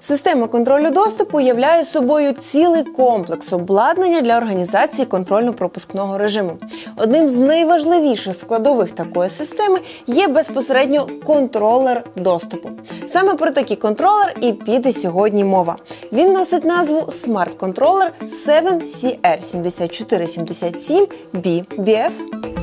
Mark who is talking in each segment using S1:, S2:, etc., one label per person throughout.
S1: Система контролю доступу являє собою цілий комплекс обладнання для організації контрольно-пропускного режиму. Одним з найважливіших складових такої системи є безпосередньо контролер доступу. Саме про такий контролер і піде сьогодні мова. Він носить назву смарт-контролер 7CR7477BBF.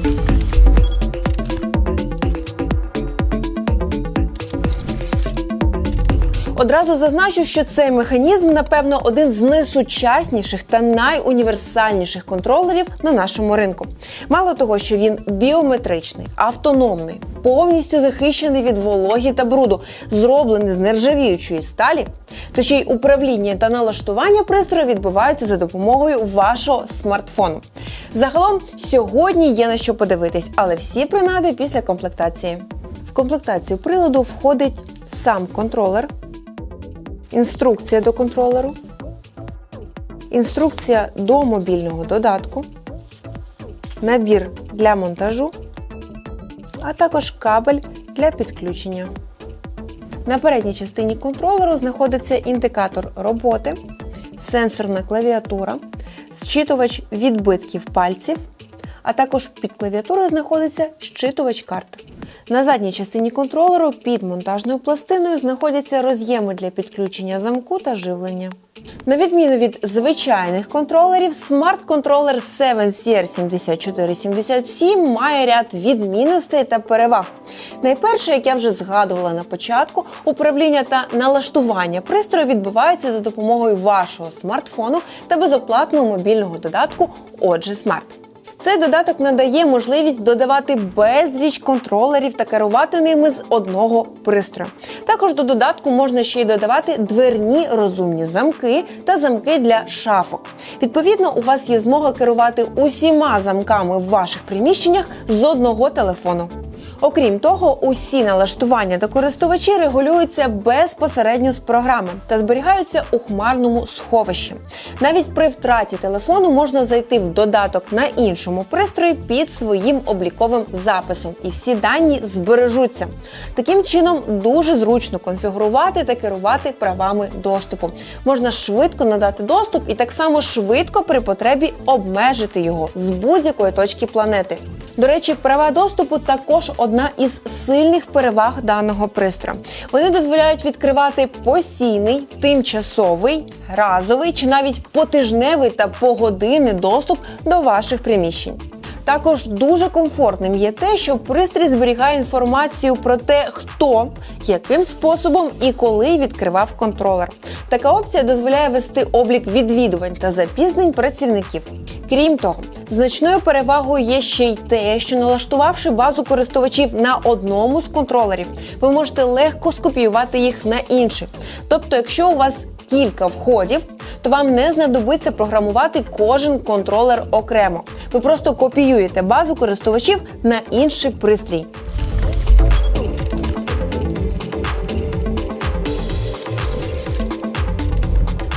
S1: Одразу зазначу, що цей механізм, напевно, один з найсучасніших та найуніверсальніших контролерів на нашому ринку. Мало того, що він біометричний, автономний, повністю захищений від вологі та бруду, зроблений з нержавіючої сталі, то ще й управління та налаштування пристрою відбуваються за допомогою вашого смартфону. Загалом сьогодні є на що подивитись, але всі принади після комплектації. В комплектацію приладу входить сам контролер, інструкція до контролеру, інструкція до мобільного додатку, набір для монтажу, а також кабель для підключення. На передній частині контролеру знаходиться індикатор роботи, сенсорна клавіатура, зчитувач відбитків пальців, а також під клавіатурою знаходиться щитувач карт. На задній частині контролеру під монтажною пластиною знаходяться роз'єми для підключення замку та живлення. На відміну від звичайних контролерів, смарт-контролер 7CR7477 має ряд відмінностей та переваг. Найперше, як я вже згадувала на початку, управління та налаштування пристрою відбувається за допомогою вашого смартфону та безоплатного мобільного додатку Отже Смарт. Цей додаток надає можливість додавати безліч контролерів та керувати ними з одного пристрою. Також до додатку можна ще й додавати дверні розумні замки та замки для шафок. Відповідно, у вас є змога керувати усіма замками в ваших приміщеннях з одного телефону. Окрім того, усі налаштування та користувачі регулюються безпосередньо з програми та зберігаються у хмарному сховищі. Навіть при втраті телефону можна зайти в додаток на іншому пристрої під своїм обліковим записом, і всі дані збережуться. Таким чином дуже зручно конфігурувати та керувати правами доступу. Можна швидко надати доступ і так само швидко при потребі обмежити його з будь-якої точки планети. До речі, права доступу також одна із сильних переваг даного пристрою. Вони дозволяють відкривати постійний, тимчасовий, разовий чи навіть потижневий та погодинний доступ до ваших приміщень. Також дуже комфортним є те, що пристрій зберігає інформацію про те, хто, яким способом і коли відкривав контролер. Така опція дозволяє вести облік відвідувань та запізнень працівників. Крім того, значною перевагою є ще й те, що налаштувавши базу користувачів на одному з контролерів, ви можете легко скопіювати їх на інший. Тобто, якщо у вас кілька входів, то вам не знадобиться програмувати кожен контролер окремо. Ви просто копіюєте базу користувачів на інший пристрій.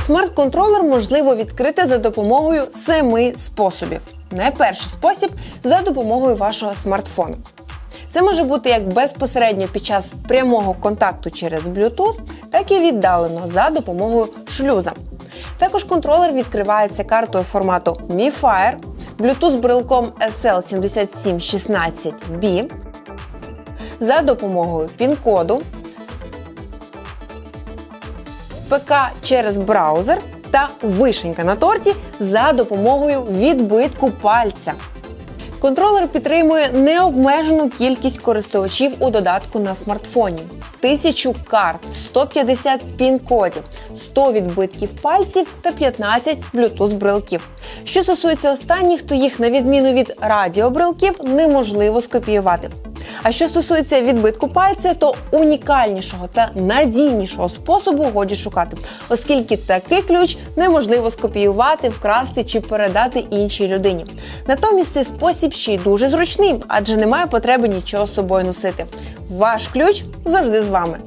S1: Смарт-контролер можливо відкрити за допомогою семи способів. Найперший спосіб за допомогою вашого смартфону. Це може бути як безпосередньо під час прямого контакту через Bluetooth, так і віддалено за допомогою шлюза. Також контролер відкривається картою формату Mi Fire, Bluetooth брелком SL7716B за допомогою пін-коду, ПК через браузер та вишенька на торті за допомогою відбитку пальця. Контролер підтримує необмежену кількість користувачів у додатку на смартфоні. Тисячу карт, 150 пін-кодів, 100 відбитків пальців та 15 Bluetooth брелків. Що стосується останніх, то їх, на відміну від радіобрелків, неможливо скопіювати. А що стосується відбитку пальця, то унікальнішого та надійнішого способу годі шукати, оскільки такий ключ неможливо скопіювати, вкрасти чи передати іншій людині. Натомість цей спосіб ще й дуже зручний, адже немає потреби нічого з собою носити. Ваш ключ завжди з вами.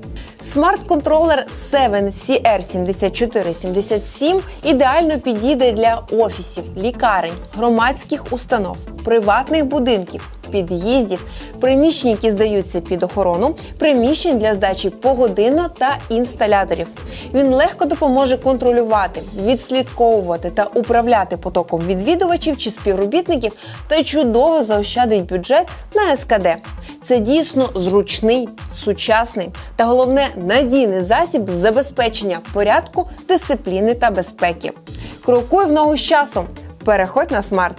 S1: Смарт-контролер 7CR7477 ідеально підійде для офісів, лікарень, громадських установ, приватних будинків. Під'їздів, приміщень, які здаються під охорону, приміщень для здачі погодинно та інсталяторів. Він легко допоможе контролювати, відслідковувати та управляти потоком відвідувачів чи співробітників та чудово заощадить бюджет на СКД. Це дійсно зручний, сучасний та головне надійний засіб забезпечення порядку, дисципліни та безпеки. Крокуй в ногу з часом. Переходь на смарт.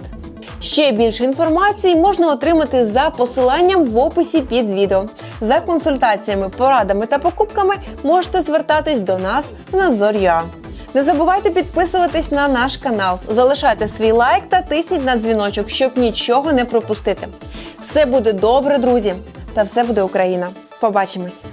S1: Ще більше інформації можна отримати за посиланням в описі під відео. За консультаціями, порадами та покупками можете звертатись до нас в Надзор.ua. Не забувайте підписуватись на наш канал, залишайте свій лайк та тисніть на дзвіночок, щоб нічого не пропустити. Все буде добре, друзі, та все буде Україна. Побачимось!